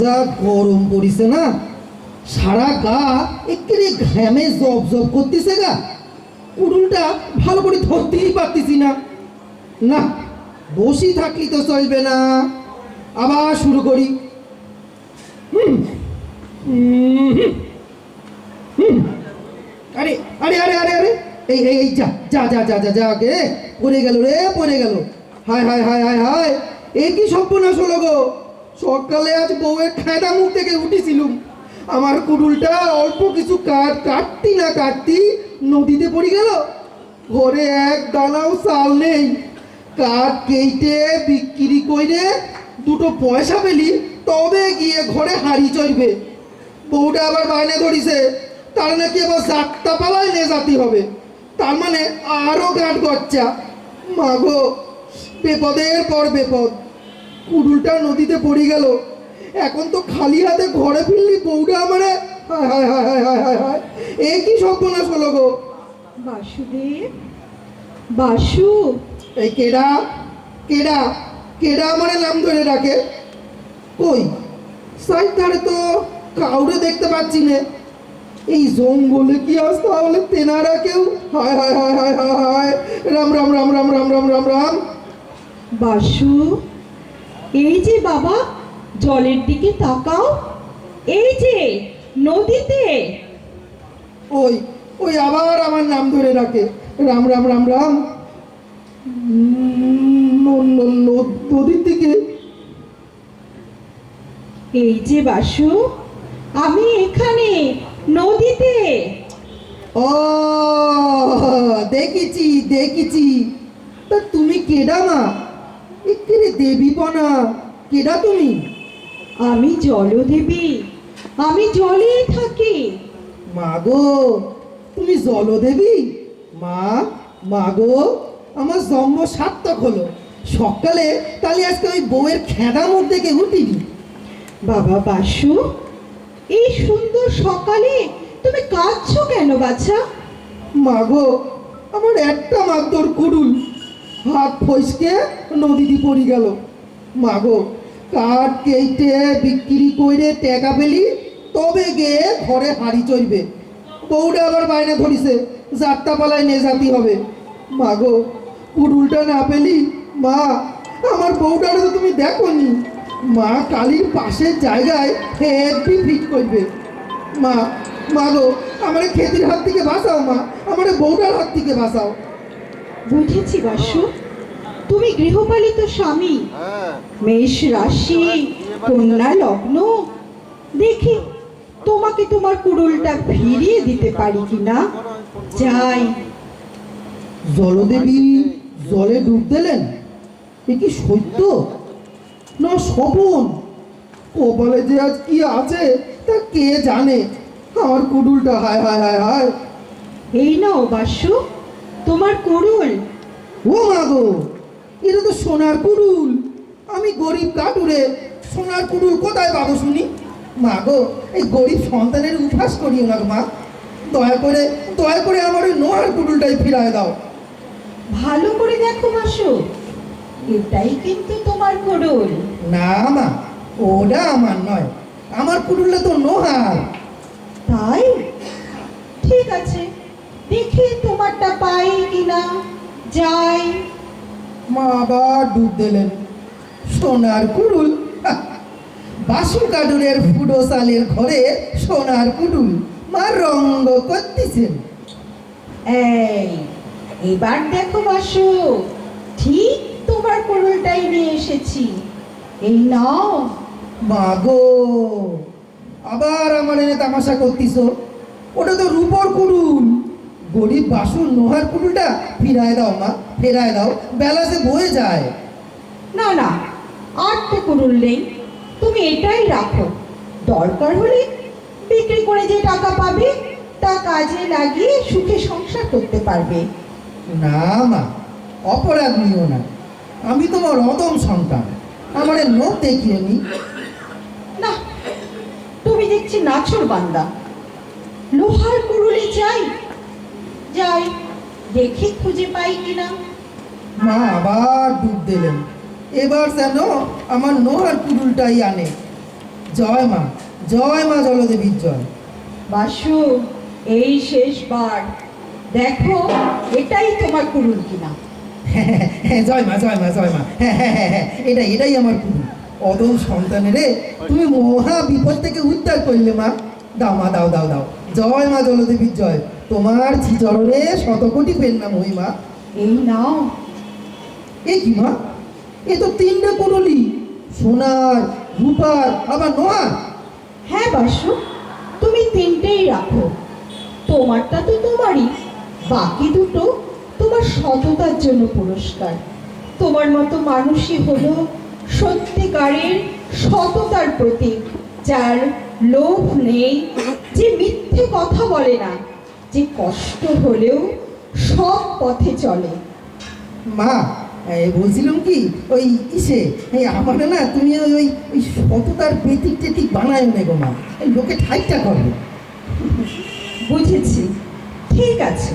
যা গরম পড়িছে না, সারা গা একেবারে ঘামে জব জব করতেছে গা। কুড়ুলটা ভালো করে ধরতেই পারতেছি না। না, বসি থাকলি তো চলবে না। আবার শুরু করি। আরে আরে আরে আরে আরে, এই এই এই, যা যা যা যা যা যা, গে, পড়ে গেল রে, পড়ে গেল। হায় হায় হায় হায় হায়, এ কি সর্বনাশ হলো গো? সকালে আজ বউয়ের খেদা মুখ থেকে উঠেছিলুম। আমার কুড়ুলটা অল্প কিছু কাঠ কাটতি না কাটতি নদীতে পড়ে গেল। ঘরে এক দানাও চাল নেই। কাঠ কেটে বিক্রি কইরে দুটো পয়সা পেলি, তবে গিয়ে ঘরে হাড়ি চড়বে। বউটা আবার বাইনে ধরিছে, তার নাকি আবার যাত্রা পালায় নে জাতি হবে। তার মানে আরও গাঁট গচ্চা মাগো, বিপদের পর বিপদ। কুড়ুলটা নদীতে পড়ে গেল। এখন তো খালি হাতে ঘরে ফিরলি বউটা আমারে। হায় হায় হায় হায় হায় হায় হায়। এ কি সর্বনাশ হলো গো? বাসুদেব বাসু। এই কেডা কেডা কেডা আমারে নাম ধরে ডাকে? কই? সাইড ধারে তো কাউরে দেখতে পাচ্ছি না। এই জঙ্গলে কি আজ তাহলে তেনারা কেউ? হায় হায় হায় হায় হায় হায়। রাম রাম রাম রাম রাম রাম রাম রাম। বাসু এই যে বাবা জলের দিকে তাকাও। এই যে নদীতে। ওই ওই আবার আমার নাম ধরে রাখে। রাম রাম রাম রাম। নদীর দিকে। এই যে বাসু আমি এখানে নদীতে। ও দেখেছি দেখেছি। তা তুমি কেডা মা এখানে দেবী পনা কেডা তুমি? আমি জলদেবী। আমি জলেই থাকি। মা গো তুমি জলদেবী? মা মা গো আমার জন্ম সার্থক হলো। সকালে তাহলে আজকে ওই বউয়ের খেদা মুখ দেখে উঠিনি বাবা বাসু এই সুন্দর সকালে তুমি কাঁদছো কেন বাচ্চা মাগো আমার একটা মাত্র কুড়ুল। হাত ফসকে নদীতে পড়ে গেল। মা গো কাঠ কেটে বিক্রি করে টাকা পেলি, তবে গিয়ে ঘরে হাড়ি চড়বে। বউটা আবার বাইরে ধরিছে, যাত্রা পালায় নে জাতি হবে। মা গো কুড়ুলটা না পেলি? মা, আমার বউটারে তো তুমি দেখো নি মা কালির পাশের জায়গায় হেভি ফিট করবে। মা মা গো আমার খেতির হাত থেকে বাঁচাও, মা। আমার বউটার হাত থেকে বাঁচাও। বুঝেছি বাসু। তুমি গৃহপালিত স্বামী। মেষ রাশি কন্যা লগ্ন। দেখি তোমাকে তোমার কুড়ুলটা ফিরিয়ে দিতে পারি কিনা? যাই। জলদেবী জলে ডুব দিলেন? এ কি সত্য? না স্বপন? কপালে যে আজ কি আছে তা কে জানে? আমার কুডুলটা হায় হায় হায় হায়। এই নাও বাসু। তোমার কুড়ুল ও মা গো এটা তো সোনার কুডুল আমি গরিব কাটুরে সোনার কুডুল কোথায় পাবো শুনি? মা গো এই গরিব সন্তানের উঠাস করিও না মা। দয়া করে দয়া করে আমার ওই নোয়ার কুডুলটাই ফিরায় দাও। ভালো করে দেখো বাসু এটাই কিন্তু তোমার কুড়ুল না মা ওটা আমার নয়। আমার কুডুলটা তো নোহার। তাই? ঠিক আছে। যাই মা আবার ডুব দিলেন। সোনার কুডুল বাসু কাডুরের ফুডো সালের ঘরে সোনার কুডুল মা রঙ্গ করতেছেন। এই এবার দেখো বাসু ঠিক তোমার কুড়ুলটাই নিয়ে এসেছি। এই নাও। মা গো আবার আমার এনে তামাশা করতিস ওটা তো রূপর কুড়ুল। গরিব বাসুর নোহার কুড়ুলটা ফিরায় দাও মা ফেরায় দাও বেলা সে বয়ে যায়। না না আর তো কুড়ুল নেই। তুমি এটাই রাখো। দরকার হলে বিক্রি করে যে টাকা পাবে তা কাজে লাগিয়ে সুখে সংসার করতে পারবে। না মা অপরাধ নিও না। আমি তোমার অদম সন্তান আমার লোক দেখিয়ে নি। না তুমি দেখছি নাছর বান্দা। লোহার কুড়ুলে যাই যাই দেখি খুঁজে পাই কিনা। মা আবার ডুব দিলেন। এবার যেন আমার নোহার কুড়ুলটাই আনে। জয় মা জয় মা জলদেবীর জয়। বাসু এই শেষবার। দেখো এটাই তোমার কুরুল কিনা। হ্যাঁ, হ্যাঁ, জয় মা জয় মা জয় মা। হ্যাঁ হ্যাঁ হ্যাঁ হ্যাঁ এটাই এটাই আমার পুরো অদম সন্তানের রে তুমি মহা বিপদ থেকে উদ্ধার করলে মা। দাও মা দাও দাও দাও। জয় মা জলদেবীর জয়। তোমার চিচরণে শতকোটি পেন না মহিমা। এই নাও। এ কি মা? এ তো তিনটে পুরুলি সোনার রূপার আবার নোয়ার হ্যাঁ বাসু তুমি তিনটেই রাখো। তোমারটা তো তোমারই বাকি দুটো তোমার সততার জন্য পুরস্কার। তোমার মতো মানুষই হলো সত্যিকারের সততার প্রতীক যার লোভ নেই যে মিথ্যে কথা বলে না। যে কষ্ট হলেও সব পথে চলে। মা বলছিলাম কি ওই ইসে এই আমার না তুমি ওই ওই ওই সততার বেতিক টেতিক বানায় না গো মা। লোকে ঠাইটা করবে বুঝেছি। ঠিক আছে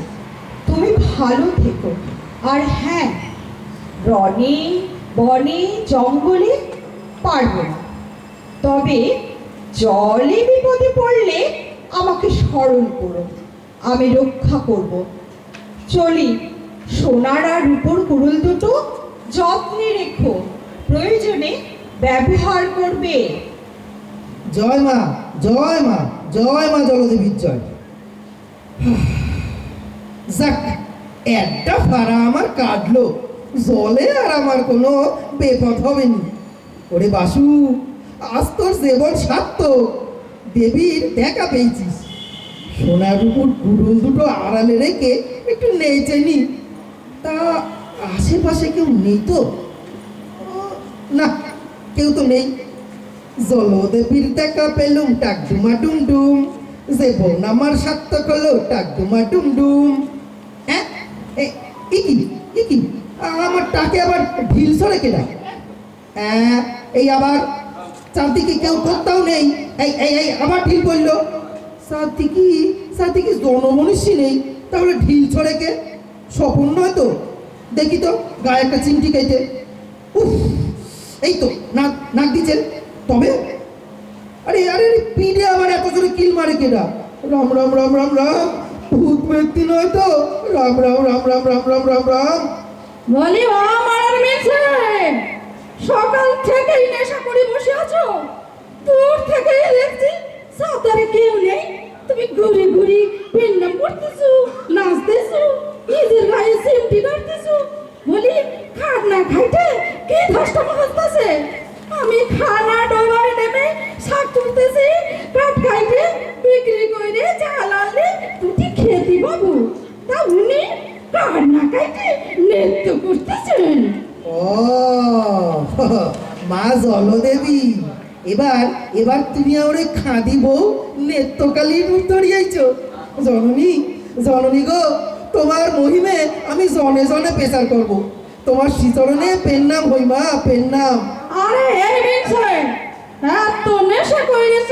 তুমি ভালো থেকো। আর হ্যাঁ রনে বনে জঙ্গলে পারব না। তবে জলে বিপদে পড়লে আমাকে স্মরণ করো। আমি রক্ষা করব। চলি, সোনার আর রূপোর কুড়ুল দুটো যত্নে রেখো, প্রয়োজনে ব্যবহার করবে। জয় মা জয় মা জয় মা জলদেবীর জয়। যাক, একটা ভাড়া আমার কাটলো, জলে আর আমার কোনো বেপথ হবে নি ওরে বাসু, আজ তোর জীবন সার্থক দেবীর দেখা পেয়েছিস। সোনার উপর কুড়ুল দুটো আড়ালে রেখে একটু নেচে নি। তা আশেপাশে কেউ নেই তো? না, কেউ তো নেই। জলদেবীর দেখা পেলুম, টাক ডুমা ডুম ডুম। যে বোন আমার সার্থক হলো টাক ডুমা ডুম ডুম। হ্যাঁ? এ কি? কি? আমার টাকে আবার ঢিল সরে কেনা হ্যাঁ এই আবার চারদিকে কেউ কোথাও নেই। এই এই আবার ঢিল পড়ল চারদিকে চারদিকে জনমনুষ্য নেই। তাহলে ঢিল ছড়ে কে? স্বপন নয় তো? দেখি তো, গায়ে একটা চিমটি কেটে। উফ, এই তো, নাক নাক দিচ্ছেন তবে? আরে আরে পিঠে আবার এত জোরে কিল মারে কেডা রাম রাম রাম রাম রাম। ভূত ব্যক্তি নয় তো? রাম রাম রাম রাম রাম রাম রাম রাম। বলি, ও আমার মিছে সকাল থেকেই নেশা করে বসে আছো? দূর থেকেই দেখছি সাঁতারে কেউ নেই। ঘুরি ঘুরি পেন্নাম করতেছো নাচতেছো, নিজের গায়ে সিমটি কাটতেছো বলি খানা খাইতে কে ধস্তা মহস্তাছে আমি খানা ডোবায় নেমে শাক তুলতেছি কাঠ খাইতে বিক্রি করে চালালে তুই খেতে বাবু। তা উনি কান্না খাইতে নৃত্য করতেছেন? ও, মা জলদেবী। এবার এবার তুমি ওরে খাঁদি বউ নেত্রকালী রূপ ধরিয়াইছ। জননী জননী গো, তোমার মহিমে আমি জনে জনে পেশার করব। তোমার শ্রীচরণে পেন নাম হই মা, পেন নাম। আরে, এই বিষয় এত নেশা করেছ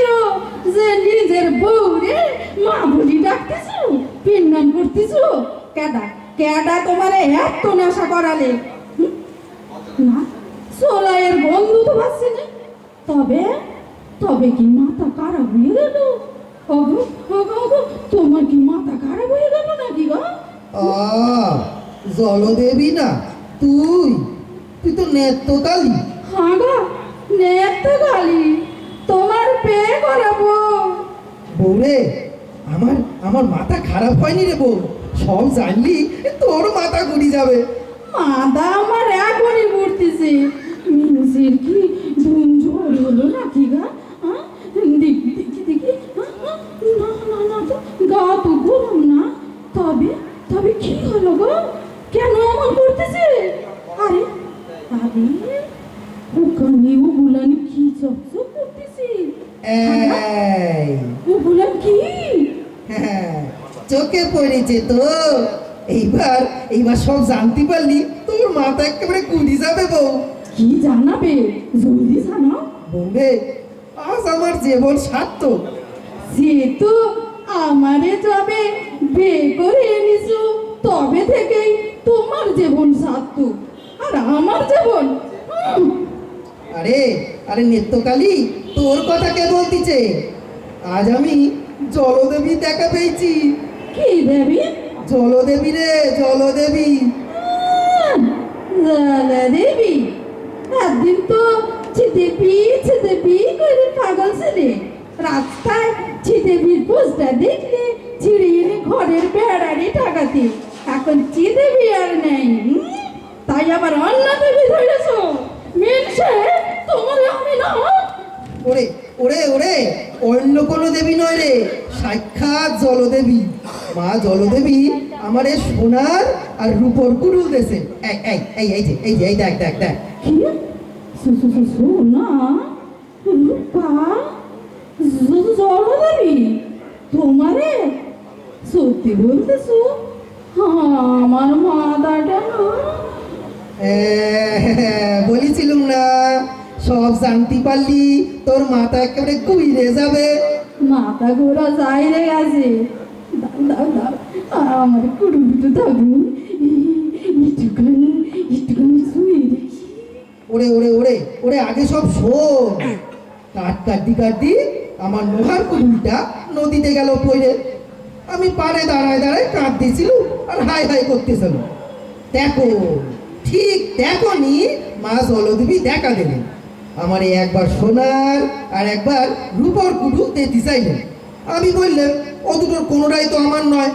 যে নিজের বউরে মা বলি ডাকতেছো পিন্নাম করতেছো? কেডা কেডা তোমারে এত নেশা করালে? না সোলাইয়ের বন্ধু তো পাচ্ছি না। তবে তবে কি মাথা খারাপ হয়ে গেল? ওগো ওগো ওগো তোমার কি মাথা খারাপ হয়ে গেল নাকি গো? জলদেবী না তুই তুই তো নেত্রকালী হ্যাঁ গো নেত গালি তোমার পে করাবো বউরে আমার আমার মাথা খারাপ হয়নি রে বউ। সব জানলি তোর মাথা ঘুরি যাবে। মাদা আমার এখনই ঘুরতেছে। মিউজির কি হলো নাকি গা হ্যাঁ? দেখি দেখি দেখি হ্যাঁ, হ্যাঁ, না না না তো গা তো গরম না। তবে তবে কি হলো গো? কেন এমন করতেছে? আরে আরে ওখানে ওগুলান কি চকচক করতেছে? এই। ওগুলান কি? হ্যাঁ, চোখে পড়েছে তো। এইবার এইবার সব জানতে পারলি তোর মাথা একেবারে কুড়ি যাবে বউ। কি জানাবে? জলদি জানাও। বউরে আজ আমার জীবন সার্থক। সে তো আমারে যবে বে করে এনেছো তবে থেকেই তোমার জীবন সার্থক। আর আমার জীবন আরে আরে নেত্যকালী তোর কথা কে বলতিছে? আজ আমি জলদেবী দেখা পেয়েছি। কি দেবী? জলদেবী রে জলদেবী। লালা দেবী একদিন তো ছিদেবি ছিদেবি করে পাগল ছিলে। রাস্তায় ছিদেবির পোস্টার দেখলে ছিঁড়ে এনে ঘরের বেড়ারি টাকাতে এখন চিদেবি আর নেই তাই আবার অন্য দেবী ধরেছ? মিলছে তোমার আমি না। ওরে ওরে ওরে অন্য কোনো দেবী নয় রে সাক্ষাৎ জলদেবী। মা জলদেবী আমারে সোনার আর রূপর কুরুল দেশে এই এই এই এই যে এই যে এই দেখ দেখ দেখ। সোনা রূপা জ- জলধারী তোমারে সত্যি বলতেছো আমার হ্যাঁ, বলেছিলুম না সব জানতে পারলি তোর মাথা একেবারে কুইরে যাবে মাথা ঘোরা যাই রে গেছে আমার কুড়ু দুটো দাও একটুখানি একটুখানি শুয়ে ওরে ওরে ওরে ওরে, আগে সব শোন। কাট কাটি কাটি আমার লোহার কুড়ুলটা নদীতে গেল পড়ে। আমি পারে দাঁড়ায় দাঁড়ায় কাঁদতেছিল আর হাই হাই করতেছিল। দেখো, ঠিক দেখো নি মা জলদেবী দেখা দেবেন আমার একবার সোনার আর একবার রূপর কুড়ুল দিতে চাইলেন। আমি বললাম, ও দুটোর কোনোটাই তো আমার নয়।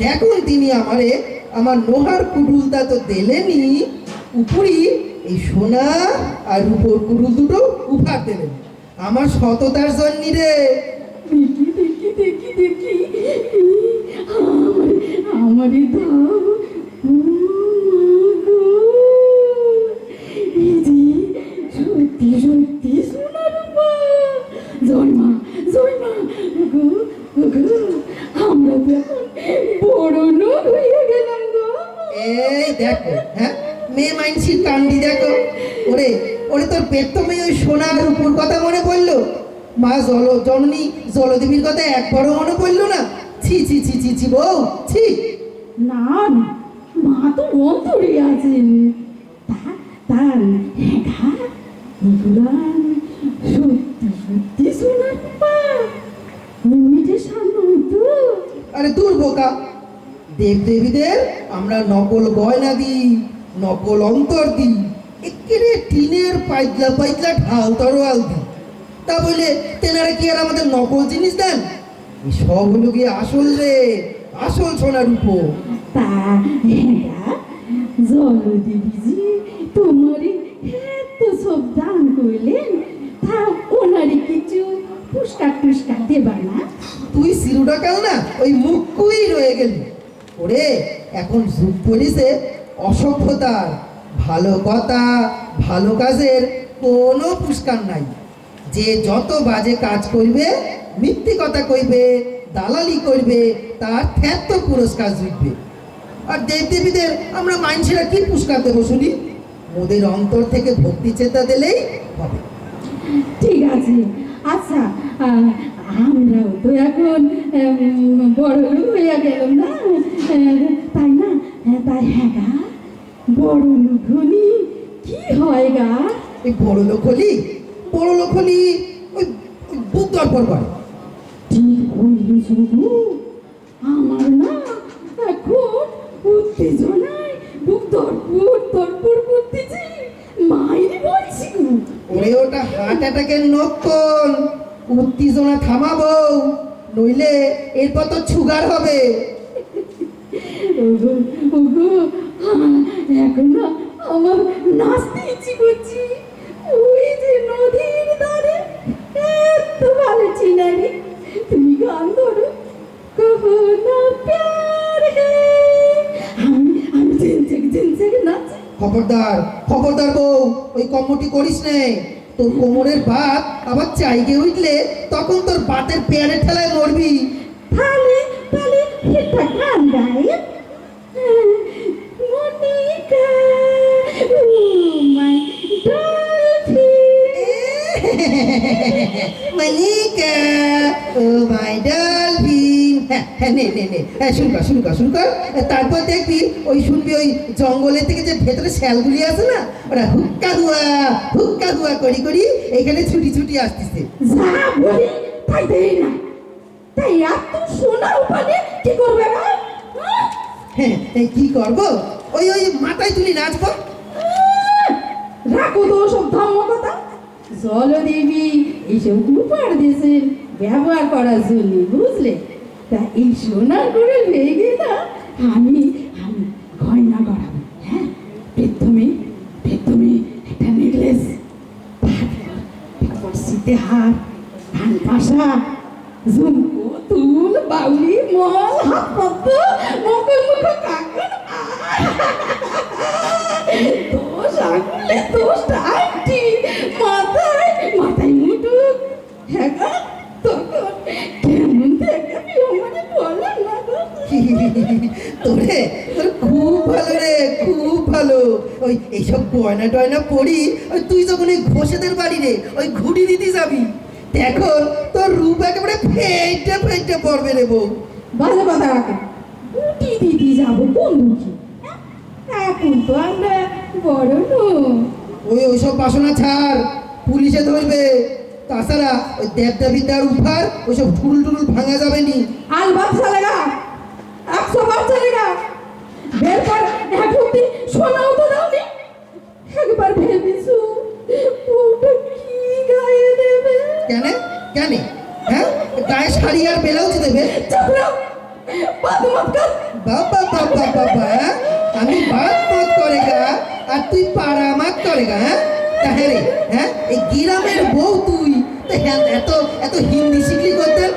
দেখুন তিনি আমারে, আমার লোহার কুটুলটা তো দিলেনি উপরই এই সোনা আর রূপর কুরুল দুটো উপহার দেবেন। আমার সততার জন্য রে। দেখি দেখি দেখি দেখি। আমার আমারই দাও ও মা গো এই যে সত্যি সত্যি সোনা রূপা জয় মা জয় মা গো গো আমরা তো এখন বড় লোক হয়ে গেলাম গো এই দেখো হ্যাঁ মেয়ে মাইনসির কান্ডি দেখো ওরে ওরে তোর পেট তো মেয়ে ওই সোনার রূপুর কথা মনে পড়ল মা জল জননী জলদেবীর কথা একবারও মনে পড়ল না? ছি ছি ছি ছি ছি বউ ছি। না না মা তো অন্তরে আছেন। তার এগুলো সত্যি সত্যি শোনার পা। এমনিতে সামনে তো আরে দূর বোকা। দেব দেবীদের আমরা নকল গয়না দিই নকল অন্তর দিই। একেরে টিনের পাইতলা পাইতলা ঢাল তরোয়াল দিই। তা বলে তেনারা কি আর আমাদের নকল জিনিস দেন? সব হলো গিয়ে আসল রে? আসল সোনার উপর তা জলদেবীজি তোমারই এত সব দান করলেন তা ওনারে কিছু পুষ্কার টুস্কার দেবা না? তুই সিরুডাকাল না ওই মুখকুই রয়ে গেলি। ওরে এখন যুগ পড়িছে অসভ্যতার। ভালো কথা ভালো কাজের কোনো পুরস্কার নাই। যে যত বাজে কাজ করবে মিথ্যে কথা কইবে দালালি করবে তার খ্যাত পুরস্কার জিতবে। আর দেব দেবীদের আমরা মানুষেরা কি পুরস্কার দেবো শুনি? মোদের অন্তর থেকে ভক্তি চেতা দিলেই হবে। ঠিক আছে। আচ্ছা আমরাও তো এখন বড় লোক হইয়া গেলাম না? তাই না? হ্যাঁ, তাই হ্যাঁ গা। বড় লোক হলি কি হয় গা? এই বড় লোক হলি বড় লোক হলি ওই বুক দরপর করে। ঠিক হইল শুধু। আমার না এখন উত্তেজনায় বুক দরপুর দরপুর করতেছি। মাইরে বলছি ওরে ওটা হার্ট অ্যাটাকের লক্ষণ উত্তেজনা থামাবো নইলে এরপর তো সুগার হবে। ওগো ওগো এখন না আমার নাচতে ইচ্ছে করছি। ওই যে নদীর খবরদার খবরদার বউ ওই কম্মটি করিস নে। তোর কোমরের বাত আবার চাইগে উঠলে তখন তোর বাতের পেয়ারের ঠেলায় মরবি। তাহলে তাহলে একটা গান গাই oh my. হ্যাঁ নে নে নে। হ্যাঁ তারপর দেখবি ওই শুনবি ওই জঙ্গলের থেকে যে ভেতরে শ্যালগুলি আছে না ওরা হুক্কা হুয়া হুক্কা হুয়া করি করি এইখানে ছুটি ছুটি আসতেছে। তাই দেই না। তাই এত সোনার কি করবে হ্যাঁ? হ্যাঁ এই কি করব? ওই ওই মাথায় তুলি নাচবো রাখো তো সব ধর্ম কথা জলদেবী এইসব উপার দেশের ব্যবহার করার জন্য বুঝলে? তা এই সোনার করে লেগে না আমি আমি গয়না করাবো হ্যাঁ প্রথমে প্রথমে একটা নেকলেস তারপর শীতে হার ধান পাশা ঝুমকো তুল বাউলি মল হাত পদ্ম মুখে মুখে কাকন দোষ আঙুলে দোষটা আংটি মাথায় মাথায় মুটুক হ্যাঁ গো, তখন কেমন দেখাবি আমাকে বলো না গো তোরে তোর খুব ভালো রে খুব ভালো ওই এইসব গয়না টয়না পড়ি ওই তুই যখন ওই ঘোষেদের বাড়ি রে ওই ঘুড়ি দিতে যাবি এখন তোর রূপ একেবারে ফেটে ফেটে পড়বে রে বউ। বাজে কথা রাখা। উটি দিদি যাব কোন দুঃখী এখন তো আমরা বড় ওই ওইসব বাসনা ছাড় পুলিশে ধরবে। তাছাড়া ওই দেবদাবিদ্যার উদ্ধার ওইসব টুরুল টুরুল ভাঙা যাবে নি। আলবাম চলেগা একশো বার কেন? হ্যাঁ? গায়ে শাড়ি আর ব্লাউজ দেবে? মত কর বাবা বাবা বাবা আমি বাদ মত করেগা আর তুই পারামাত করেগা হ্যাঁ তা হ্যাঁ? রে হ্যাঁ? এই গ্রামের বউ তুই হ্যাঁ এত এত হিন্দি শিখলি করতেন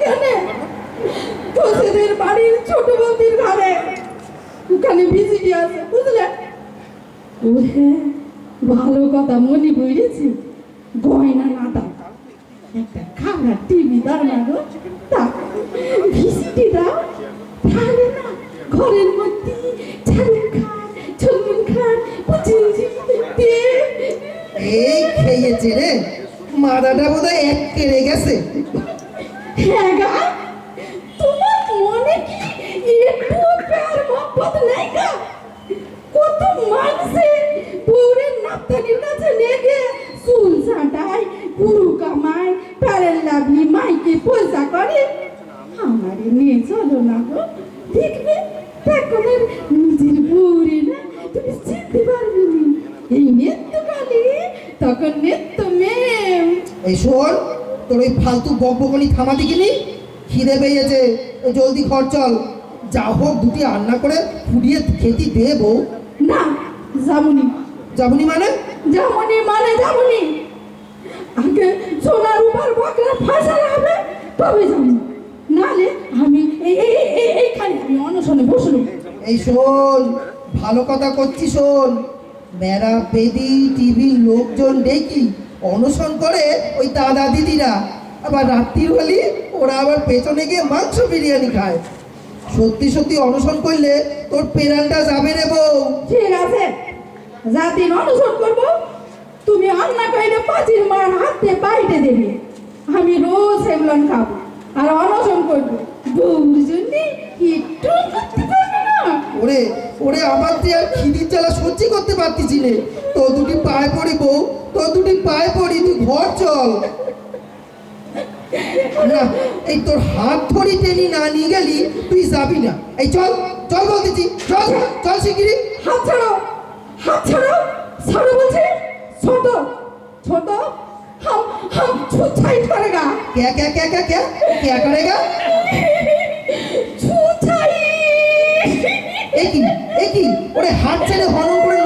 কেন? তোদের বাড়ির ছোট বৌদির ঘরে। ওখানে ভিজিটি আছে বুঝলে? ও হ্যাঁ ভালো কথা মনে বুঝেছি? গয়না না দাও। একটা খারাপ টিভি দাও না গো তা দাও তাহলে না ঘরের মধ্যে ঝাড়ু খান চলুন খান পুচি এই খেয়েছে রে। মাদাটা বোধহয় এক কেড়ে গেছে। হ্যাঁ গা তোমার মনে কি একটু প্যার মহব্বত নাই গা কত মানুষে বউরের নাপ্তানির কাছে লেগে চুল ছাঁটায় গুরু কামায় প্যারের লাভলি মাইকে পয়সা করে আমারে নিয়ে চলো না গো দেখবে তখন আর নিজের বউরে না তুমি চিনতে পারবে না এই নেত্যকালে তখন নেত্য মেম এই শোন তোর ওই ফালতু বকবকনি থামা দিকিনি খিদে পেয়েছে। জলদি ঘর চল। যা হোক দুটি রান্না করে ফুটিয়ে খেতে দে বউ। না যাবনি। যাবনি মানে? যাবনি মানে যাবনি। আগে সোনার উপর বকরা ফাঁসানো হবে তবে যাব নালে আমি এই এই এই- এই এইখানে আমি অনশনে বসল এই শোন ভালো কথা করছি শোন। মেরা বেদি টিভির লোকজন দেখি অনশন করে ওই দাদা দিদিরা। আবার রাত্রির হলি ওরা আবার পেছনে গিয়ে মাংস বিরিয়ানি খায়। সত্যি সত্যি অনশন করলে তোর পেরানটা যাবে রে বউ। ঠিক আছে জাতির অনুসরণ করব তুমি অন্না কইলে পাঁচির মার হাতে বাইরে দেবে। আমি রোজ সেগুলন খাব আর অনশন করব। বউর জন্য একটু না? ওরে ওরে আমার যে আর খিদির জ্বালা সহ্য করতে পারতেছি নে। তো দুটি পায়ে পড়ি বউ তো দুটি পায়ে পড়ি তুই ঘর চল। এই তোর হাত ধরি টেনি না নিয়ে গেলি তুই যাবি না। এই চল চল বলতেছি চল চল শিগগিরি হাত ছাড়ো হাত ছাড়ো ছাড়ো বলছে। ছোট ছোট হাম হাম ছুছাই করেগা। কে কে কে কে কে কে করেগা? ছুছাই এ কি? ওরে হাত ছেড়ে হনন করে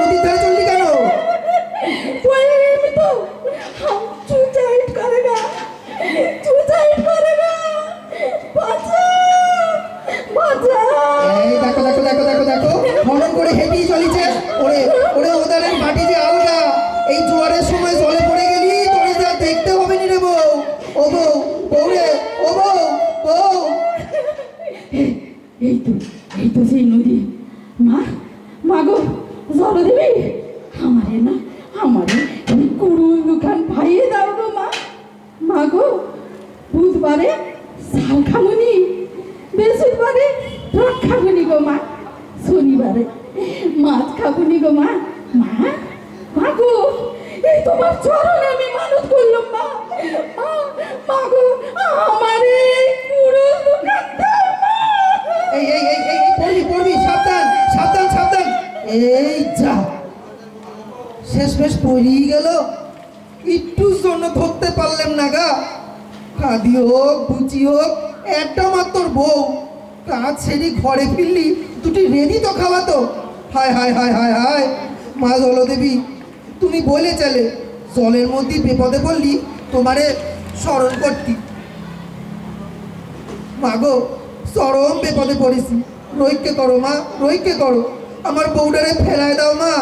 দেখো দেখো দেখো। দেখো করে হেঁটেই চলিছে। ওরে ওরে, ওদারের মাটি যে আলগা এই জোয়ারের সময় জলে পড়ে গেলি তোরে যা দেখতে হবে নি রে বউ। ও বউ বউ রে ও বউ বউ। এই তো এই তো সেই নদী। মা মা গো, জল দেবে? আমারে না, আমারে এই কুড়ু দুখান ভাইয়ে দাও গো মা মা গো বুধবারে শাল খামুনি বেশ শুক্রবারে রথ খাবুনি গো মা শনিবারে মাছ খাবুনি গো মা মা মা গো এই তোমার চরণে আমি মানত করলাম মা মা, মা গো আমার এই পুরো দোকান দাও মা এই এই এই এই পড়বি পড়বি সাবধান সাবধান সাবধান এই যা শেষ বেশ পড়িয়ে গেল একটু জন্য ধরতে পারলাম না গা কাঁদি হোক বুচি হোক একটা মাত্র বউ কাজ ছেড়ে ঘরে ফিরলি দুটি রেডি তো খাওয়াতো হায় হায় হায় হায় হায় মা জলদেবী তুমি বলে চলে, জলের মধ্যে বিপদে পড়লি, তোমারে স্মরণ করতি। মাগো, চরম বিপদে পড়েছি। রৈক্য করো মা, রৈক্য করো। আমার বউডারে ফেরায় দাও মা,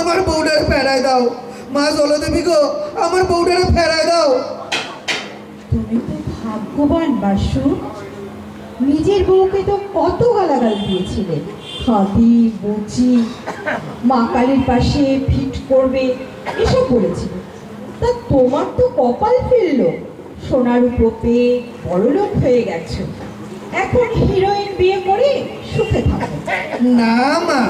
আমার বউডারে ফেরায় দাও। মা জলদেবী গো, আমার বউডারে ফেরায় দাও। তুমি তো ভাগ্যবান বাসু। নিজের বউকে তো কত গালাগাল দিয়েছিলে। খাদি বুচি মা কালীর পাশে ফিট করবে এসব বলেছিলে। তা তোমার তো কপাল ফিরলো। সোনার উপর বড়লোক হয়ে গেছো। এখন হিরোইন বিয়ে করে সুখে থাকো। না মা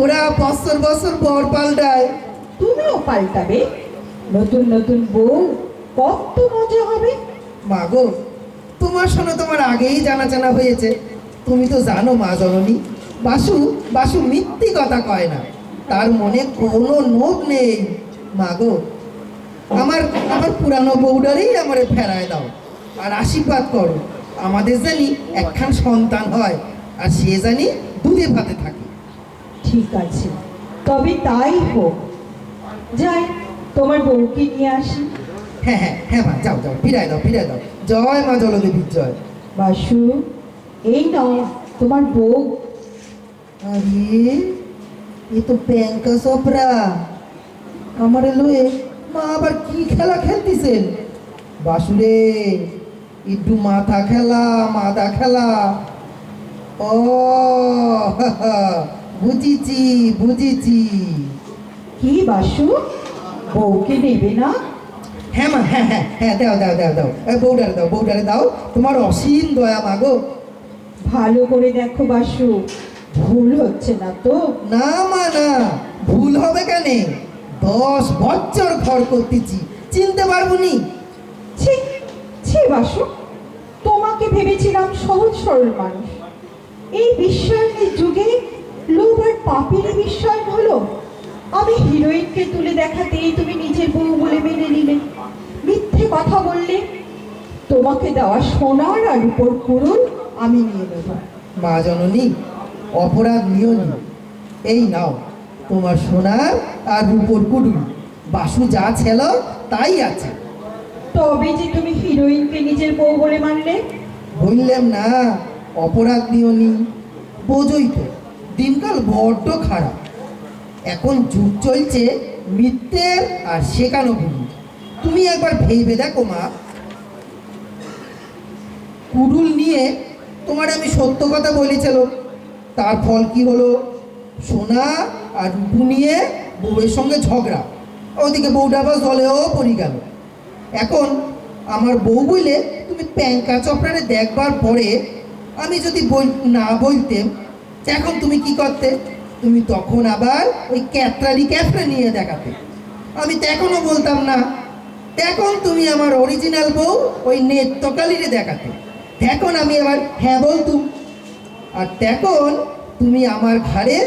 ওরা বছর বছর বর পাল্টায়। তুমিও পাল্টাবে। নতুন নতুন বউ কত মজা হবে। মাগো তোমার শোনো তোমার আগেই জানা জানা হয়েছে। তুমি তো জানো মা জননী বাসু বাসু মিথ্যি কথা কয় না। তার মনে কোনো নোট নেই। মাগো আমার আমার পুরানো বউডারেই আমার ফেরায় দাও আর আশীর্বাদ করো। আমাদের জানি একখান সন্তান হয় আর সে জানি দুধে ভাতে থাকে। ঠিক আছে তবে তাই হোক। যাই তোমার বউকে নিয়ে আসি। হ্যাঁ হ্যাঁ হ্যাঁ মা যাও যাও ফিরায় দাও ফিরায় দাও। জয় মা জলদেবীর জয়। বাসু। এই নাও তোমার বউ। আরে এ তো ব্যাংকা সপরা আমার লয়ে মা আবার কি খেলা খেলতেছেন বাসুরে একটু মাথা খেলা মাথা খেলা। ও বুঝিছি বুঝিছি। কি বাসু? বউকে নেবে না? হ্যাঁ মা হ্যাঁ হ্যাঁ হ্যাঁ দাও দাও দাও দাও। বউডারে দাও বউডারে দাও। তোমার অসীম দয়া মাগো ভালো করে দেখো বাসু ভুল হচ্ছে না তো? না মা না। ভুল হবে কেন? দশ বছর ঘর করতেছি চিনতে পারব নি? ছি ছি বাসু তোমাকে ভেবেছিলাম সহজ সরল মানুষ। এই বিশ্বায়নের যুগে লোভ আর পাপেরই বিশ্বায়ন হলো। আমি হিরোইনকে তুলে দেখাতেই তুমি নিজের বউ বলে মেনে নিলে। মিথ্যে কথা বললে তোমাকে দেওয়া সোনার আর উপর কুড়ুল আমি নিয়ে নেব। মা জননী অপরাধ নিয়নি এই নাও তোমার সোনার আর রূপর কুডুল। বাসু যা ছিল তাই আছে। তবে যে তুমি হিরোইনকে নিজের বউ বলে মানলে? বললাম না অপরাধ নিয়নি বোঝই তো দিনকাল বড্ড খারাপ। এখন যুগ চলছে মিথ্যের আর শেখানো ভুল। তুমি একবার ভেবে দেখো মা। কুড়ুল নিয়ে তোমার আমি সত্য কথা বলেছিল তার ফল কি হলো? সোনা আর রূপু নিয়ে বউয়ের সঙ্গে ঝগড়া। ওদিকে বউটা আবার জলেও পড়ে গেল। এখন আমার বউ বইলে তুমি প্যাঙ্কা চপড়ারে দেখবার পরে আমি যদি বল, না বলতেম, এখন তুমি কি করতে? তুমি তখন আবার ওই ক্যাটরারি ক্যাফরে নিয়ে দেখাতে। আমি তো এখনও বলতাম না, এখন তুমি আমার অরিজিনাল বউ ওই নেত্রকালিরে দেখাতে। এখন আমি আবার হ্যাঁ বলতুম আর তখন তুমি আমার ঘাড়ে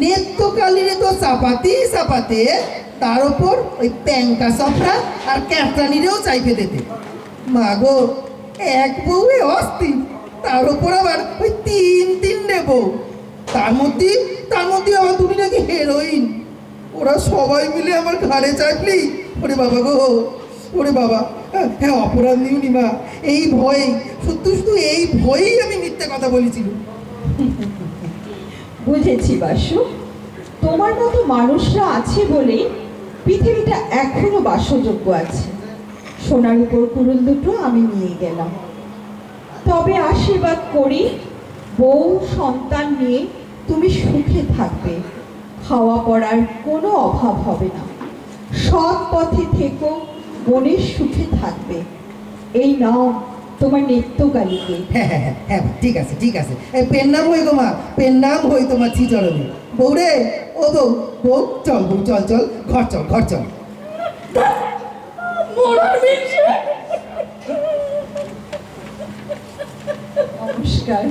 নেত্রকালিরে তো চাপাতি চাপাতে তার ওপর ওই প্যাঙ্কা সফরা আর ক্যাপটানিরেও চাইপে দিতে। মা গো এক বউয়ে অস্থির, তার ওপর আবার ওই তিন তিন বউ তার মধ্যে তার মধ্যে আমার তুমি নাকি হেরোইন ওরা সবাই মিলে আমার ঘাড়ে চাপলি। ওরে বাবা গো ওরে বাবা হ্যাঁ, হ্যাঁ অপরাধ নিউনি মা। এই ভয় শুধু শুধু এই ভয়েই আমি মিথ্যে কথা বলেছিলাম। বুঝেছি বাসু। তোমার মতো মানুষরা আছে বলে পৃথিবীটা এখনও বাসযোগ্য আছে। সোনার উপর কুড়ুল দুটো আমি নিয়ে গেলাম। তবে আশীর্বাদ করি বউ সন্তান নিয়ে তুমি সুখে থাকবে। খাওয়া পড়ার কোনো অভাব হবে না। সৎ পথে থেকো মনের সুখে থাকবে। এই নাও তোমার নিত্যকালীকে। হ্যাঁ হ্যাঁ হ্যাঁ হ্যাঁ ঠিক আছে ঠিক আছে। এই পেন নাম হই গো মা পেন নাম হই তোমার চিচরণে বউ রে ও বউ বউ চল বউ চল চল ঘর চল ঘর চল। নমস্কার।